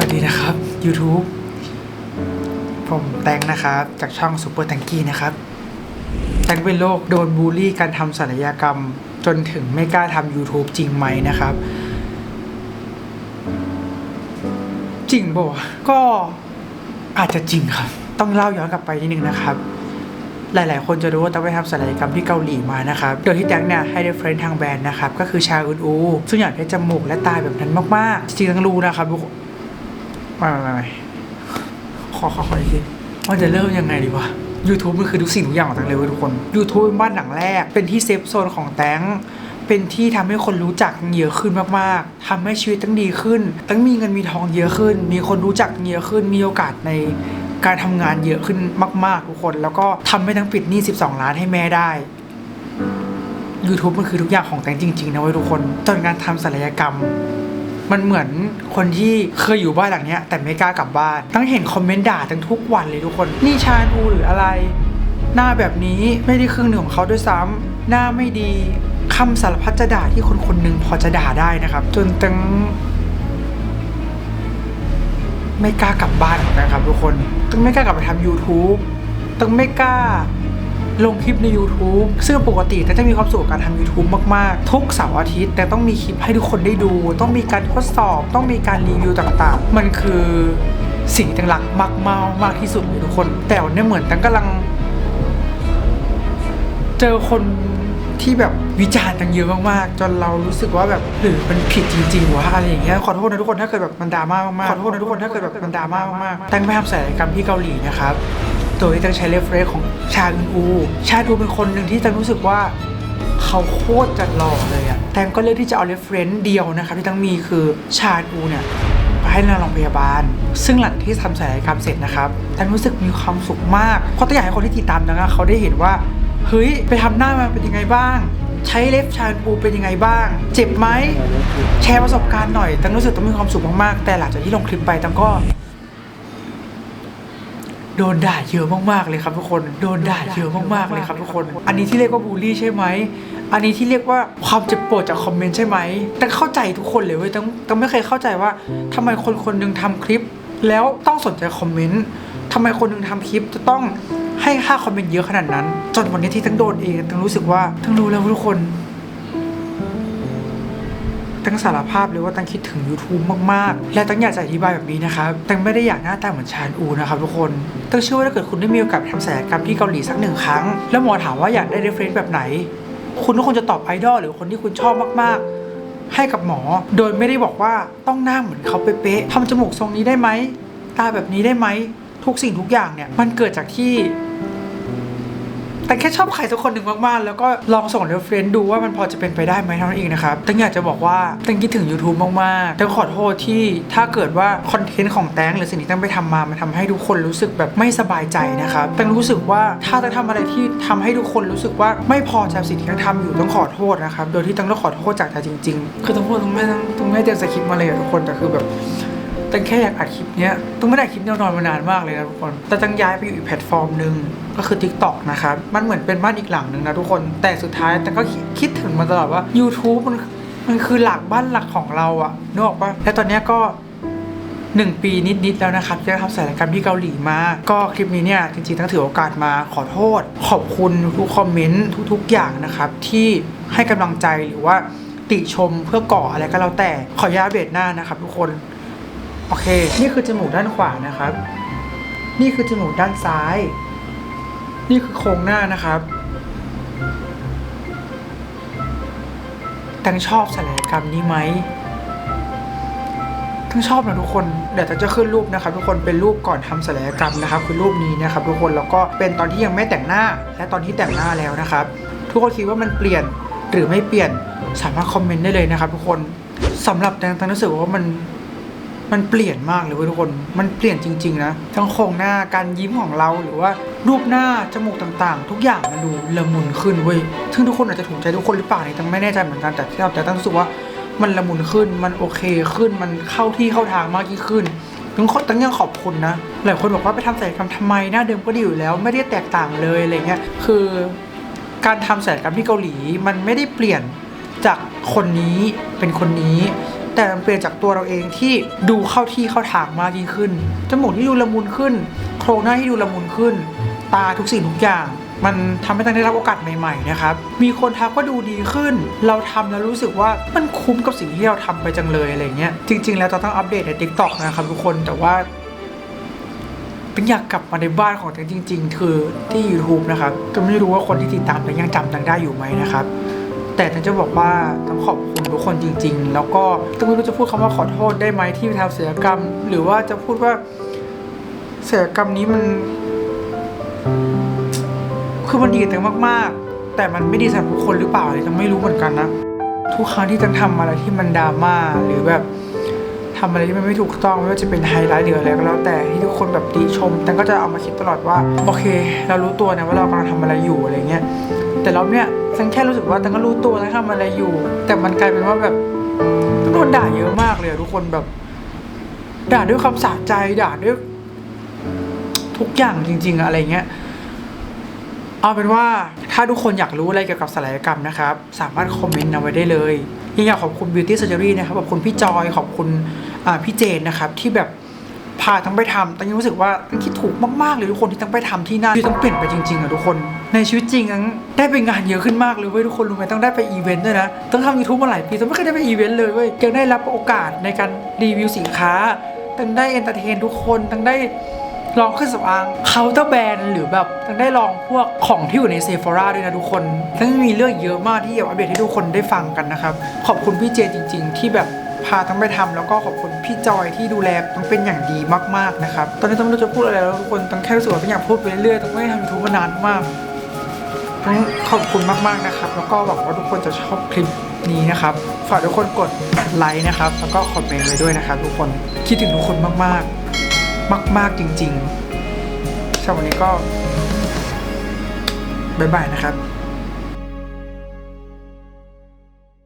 วัสดีนะครับ YouTube ผมแตงนะครับ จากช่อง Super t a n k y นะครับ แตงเป็นโรคโดนบูลลี่การทำศัลยกรรม จนถึงไม่กล้าทำ YouTube จริงไหมนะครับ จริงบ่ก็อาจจะจริงครับ ต้องเล่าย้อนกลับไปนิดนึงนะครับหลาย ๆ คนจะรู้ว่าต้องไปทำศัลยกรรมที่เกาหลีมานะครับ โดยที่แจ็คเนี่ยให้เรฟเฟรนทางแบรนด์นะครับ ก็คือชาอุนอู ซึ่งอยากได้จมูกและตาแบบนั้นมาก ๆ จริงๆต้องรู้นะครับทุกคน ไม่ไม่ไม่ขอขอขออีกทีว่าจะเริ่มยังไงดีวะ YouTube มันคือทุกสิ่งทุกอย่างของแตงเลยเว้ยทุกคน YouTube เป็นบ้านหลังแรก เป็นที่เซฟโซนของแตงเป็นที่ทำให้คนรู้จักเยอะขึ้นมากๆทำให้ชีวิตตั้งดีขึ้น ตั้งมีเงินมีทองเยอะขึ้น มีคนรู้จักเยอะขึ้น มีโอกาสในการทำงานเยอะขึ้นมาก ๆ ทุกคน แล้วก็ทำให้ทั้งปิดหนี้ 12 ล้านให้แม่ได้ YouTube มันคือทุกอย่างของแตงจริง ๆ นะเว้ยทุกคน จนการทำศัลยกรรม มันเหมือนคนที่เคยอยู่บ้านหลังเนี้ย แต่ไม่กล้ากลับบ้านตั้งเห็นคอมเมนต์ด่าทั้งทุกวันเลยทุกคน นี่ชาญอูหรืออะไร หน้าแบบนี้ไม่ได้ครึ่งหนึ่งของเขาด้วยซ้ำหน้าไม่ดีคำสารพัดจะด่าที่คนคนหนึ่งพอจะด่าได้นะครับ จนตั้งไม่กล้ากลับบ้านนะครับทุกคนต้องไม่กล้ากลับไปทำ YouTube ต้องไม่กล้า ลงคลิปใน YouTube ซึ่งปกติแต่จะมีความสุขกับการทำ YouTube มาก ๆ ทุกเสาร์อาทิตย์ แต่ต้องมีคลิปให้ทุกคนได้ดู ต้องมีการทดสอบ ต้องมีการรีวิวต่างๆ มันคือสิ่งที่ตังรักมากมากมากที่สุดเลยทุกคน แต่วันนี้เหมือนตังกำลัง เจอคนที่แบบวิจารณ์ตังเยอะมากๆ จนเรารู้สึกว่าแบบหรือมันผิดจริงๆวะอะไรอย่างเงี้ยขอโทษนะทุกคนถ้าเกิดแบบมันดราม่ามากๆขอโทษนะทุกคนถ้าเกิดแบบมันดราม่ามากๆตั้งไปทำศัลยกรรมที่เกาหลีนะครับ ดยที่ตังใช้เรฟเฟรนของชาอึนอู ชาดูเป็นคนหนึ่งที่ตั้งรู้สึกว่าเขาโคตรจะหล่อเลยอะแต่ก็เลือกที่จะเอาเรฟเฟรนซ์เดียวนะครับที่ตังมีคือชาดูเนี่ยไปให้ในโรงพยาบาล ซึ่งหลังที่ทำศัลยกรรมเสร็จนะครับตั้งรู้สึกมีความสุขมากเพราะตั้งอยากให้คนที่ติดตามตั้งอะเขาได้เห็นว่าเฮ้ยไปทำหน้ามาเป็นยังไงบ้าง ใช้เล็บชาปูเป็นยังไงบ้าง เจ็บไหมแชร์ประสบการณ์หน่อยตั้งรู้สึกต้องมีความสุขมากๆแต่หลังจากที่ลงคลิปไปตั้งก็ โดนด่าเยอะมากๆเลยครับทุกคน โดนด่าเยอะมากๆเลยครับทุกคน อันนี้ที่เรียกว่าบูลลี่ใช่ไหม อันนี้ที่เรียกว่าความเจ็บปวดจากคอมเมนต์ใช่ไหมแต่เข้าใจทุกคนเลยเว้ยตั้งตั้งไม่เคยเข้าใจว่าทำไมคนคนหนึ่งทำคลิป แล้วต้องสนใจคอมเมนต์ทำไมคนหนึ่งทำคลิปจะต้องให้ค่าคอมเมนต์เยอะขนาดนั้น จนวันนี้ที่ตั้งโดนเองตั้งรู้สึกว่าตั้งรู้แล้วทุกคน ตั้งสารภาพเลยว่าตั้งคิดถึง YouTube มากๆ และตั้งอยากจะอธิบายแบบนี้นะครับตั้งไม่ได้อยากหน้าตาเหมือนชานอูนะครับทุกคนตั้งเชื่อว่าถ้าเกิดคุณได้มีโอกาสทำศัลยกรรมที่เกาหลีสักหนึ่งครั้ง แล้วหมอถามว่าอยากได้เรฟเฟนซ์แบบไหน คุณก็ควรจะตอบไอดอลหรือคนที่คุณชอบมากๆให้กับหมอ โดยไม่ได้บอกว่าต้องหน้าเหมือนเขาเป๊ะๆทำจมูกทรงนี้ได้ไหม ตาแบบนี้ได้ไหม ทุกสิ่งทุกอย่างเนี่ย มันเกิดจากที่ แต่แค่ชอบใครสักคนหนึ่งมากๆ แล้วก็ลองส่งเรฟเฟรนซ์ดูว่ามันพอจะเป็นไปได้ไหมเท่านั้นเองนะครับตั้งอยากจะบอกว่าตั้งคิดถึง YouTube มากๆตั้งขอโทษที่ถ้าเกิดว่าคอนเทนต์ของแตงหรือสิ่งที่ตั้งไปทำมา มันทำให้ทุกคนรู้สึกแบบไม่สบายใจนะครับตั้งรู้สึกว่าถ้าตั้งทำอะไรที่ทำให้ทุกคนรู้สึกว่าไม่พอใจกับสิ่งที่ตั้งทำอยู่ต้องขอโทษนะครับโดยที่ตั้งต้องขอโทษจากใจจริง ๆ คือต้องพูดต้องไม่ต้องต้งไม่เตรียมสคริปต์มาเลยอะทุกคนแต่คือแบบตั้งแค่อยากอัดคลิปเนี้ยต้งไม่ได้คลิปแนวนอนมานานมากเลยนะทุกคน แต่ตั้งย้ายไปอยู่อีกแพลตฟอร์มหนึ่ง ก็คือ TikTok นะครับ มันเหมือนเป็นบ้านอีกหลังหนึ่งนะทุกคน แต่สุดท้ายแต่ก็คิดถึงมาตลอดว่า YouTube มันมันคือหลักบ้านหลักของเราอะนึกออกปะและตอนนี้ก็หนึ่งปีนิด ๆ แล้วนะครับที่ได้ทำศัลยกรรที่เกาหลีมา ก็คลิปนี้เนี่ย จริง ๆ ต้องถือโอกาสมาขอโทษ ขอบคุณทุกคอมเมนต์ทุก ๆ อย่างนะครับ ที่ให้กำลังใจหรือว่าติชมเพื่อก่ออะไรก็แล้วแต่ขออนุญาตเบรดหน้านะครับ ทุกคน โอเค นี่คือจมูกด้านขวานะครับ นี่คือจมูกด้านซ้าย นี่คือโครงหน้านะครับ ตังชอบศัลยกรรมนี้ไหมทั้งชอบนะทุกคน เดี๋ยวจะขึ้นรูปนะครับ ทุกคน เป็นรูปก่อนทำศัลยกรรมนะครับ คือรูปนี้นะครับ ทุกคน แล้วก็เป็นตอนที่ยังไม่แต่งหน้า และตอนที่แต่งหน้าแล้วนะครับ ทุกคนคิดว่ามันเปลี่ยนหรือไม่เปลี่ยน สามารถคอมเมนต์ได้เลยนะครับ ทุกคนสำหรับแตงตังรู้สึกว่ามัน มันเปลี่ยนมากเลยเว้ยทุกคน มันเปลี่ยนจริง ๆ นะ ทั้งโครงหน้าการยิ้มของเราหรือว่ารูปหน้าจมูกต่างๆ ทุกอย่างมันดูละมุนขึ้นเว้ยซึ่งทุกคนอาจจะถูกใจทุกคนหรือเปล่าเนี่ยตังไม่แน่ใจเหมือนกันแต่ที่เราแต่ตั้งรู้สึกว่ามันละมุนขึ้นมันโอเคขึ้นมันเข้าที่เข้าทางมากยิ่งขึ้นทั้งคนตั้งยังขอบคุณนะหลายคนบอกว่าไปทำศัลยกรรมทำไมหน้าเดิมก็ดีอยู่แล้วไม่ได้แตกต่างเลยอะไรเงี้ยคือการทำศัลยกรรมที่เกาหลีมันไม่ได้เปลี่ยนจากคนนี้เป็นคนนี้ แต่มันเปลี่ยนจากตัวเราเองที่ดูเข้าที่เข้าทางมากยิ่งขึ้น จมูกที่ดูละมุนขึ้น โครงหน้าที่ดูละมุนขึ้น ตาทุกสิ่งทุกอย่าง มันทำให้ตังได้รับโอกาสใหม่ๆนะครับ มีคนทักว่าดูดีขึ้น เราทำแล้วรู้สึกว่ามันคุ้มกับสิ่งที่เราทำไปจังเลยอะไรเงี้ย จริง ๆ แล้วเราต้องอัปเดตใน t ิ k t o k นะครับทุกคน แต่ว่าเป็นอยากกลับมาในบ้านของตังจริง ๆ คือที่ YouTube นะครับก็ไม่รู้ว่าคนที่ติดตามตังยังจำตังได้อยู่ไหมนะครับ แต่ตันจะบอกว่าต้องขอบคุณทุกคนจริง ๆ แล้วก็ตังไม่รู้จะพูดคำว่าขอโทษได้ไหมที่ทำเสียกรรม หรือว่าจะพูดว่าเสียกรรมนี้มัน คือมันดีแต่มาก ๆ แต่มันไม่ดีสำหรับทุกคนหรือเปล่าเลยจังไม่รู้เหมือนกันนะ ทุกครั้งที่จังทำอะไรที่มันดราม่าหรือแบบ ทำอะไรที่มันไม่ถูกต้องไม่ว่าจะเป็นไฮไลท์หรืออะไรก็แล้วแต่ที่ทุกคนแบบติชม แตังก็จะเอามาคิดตลอดว่าโอเค เรารู้ตัวนะว่าเรากำลังทำอะไรอยู่อะไรเงี้ยแต่รอบเนี้ยตังแค่รู้สึกว่าตังก็รู้ตัวตังทำอะไรอยู่ แต่มันกลายเป็นว่าแบบโดนด่าเยอะมากเลยอะทุกคนแบบ ด่าด้วยคำสาใจด่าด้วยทุกอย่างจริงๆอะอะไรเงี้ยเอาเป็นว่าถ้าทุกคนอยากรู้อะไรเกี่ยวกับศัลยกรรมนะครับ สามารถคอมเมนต์เอาไว้ได้เลย ยังอยากขอบคุณ Beauty Surgery นะครับขอบคุณพี่จอยขอบคุณพี่เจนนะครับที่แบบพาทั้งไปทำตั้งยังรู้สึกว่าตั้งคิดถูกมากๆเลยทุกคนที่ตั้งไปทำที่นั่นที่ต้องเปลี่ยนไปจริงๆอะทุกคน ในชีวิตจริงตั้งได้ไปงานเยอะขึ้นมากเลยเว้ยทุกคนรู้ไหมต้องได้ไปอีเวนต์ด้วยนะต้องทำยูทูบมาหลายปีต้องไม่เคยได้ไปอีเวนต์เลยเว้ยยังได้รับโอกาสในการรีวิวสินค้าตั้งได้เอนเตอร์เทนทุกคนตั้งได้ ลองเครื่องสำอางเคาน์เตอร์แบรนด์หรือแบบทั้งได้ลองพวกของที่อยู่ในเซฟ h ราด้วยนะทุกคนทั้งมีเรื่องเยอะมากที่อยากอัปเดตให้ทุกคนได้ฟังกันนะครับ ขอบคุณพี่เจจริง ๆ ที่แบบพาทั้งไปทำแล้วก็ขอบคุณพี่จอยที่ดูแลต้องเป็นอย่างดีมากๆนะครับ ตอนนี้ต้องไม่รู้จะพูดอะไรแล้วทุกคนต้องแค่รู้สึกว่าต้องอยากพูดไปเรื่อยๆต้องไม่ทำยูทูบมานานมากต้องขอบคุณมากๆนะครับ แล้วก็หวังว่าทุกคนจะชอบคลิปนี้นะครับ ฝากทุกคนกดไลค์นะครับ แล้วก็คอมเมนต์ไว้ด้วยนะครับ ทุกคนคิดถึงทุกคนมากๆ มาก ๆ จริงๆสำหรับวันนี้ก็ บ๊ายบายนะครับ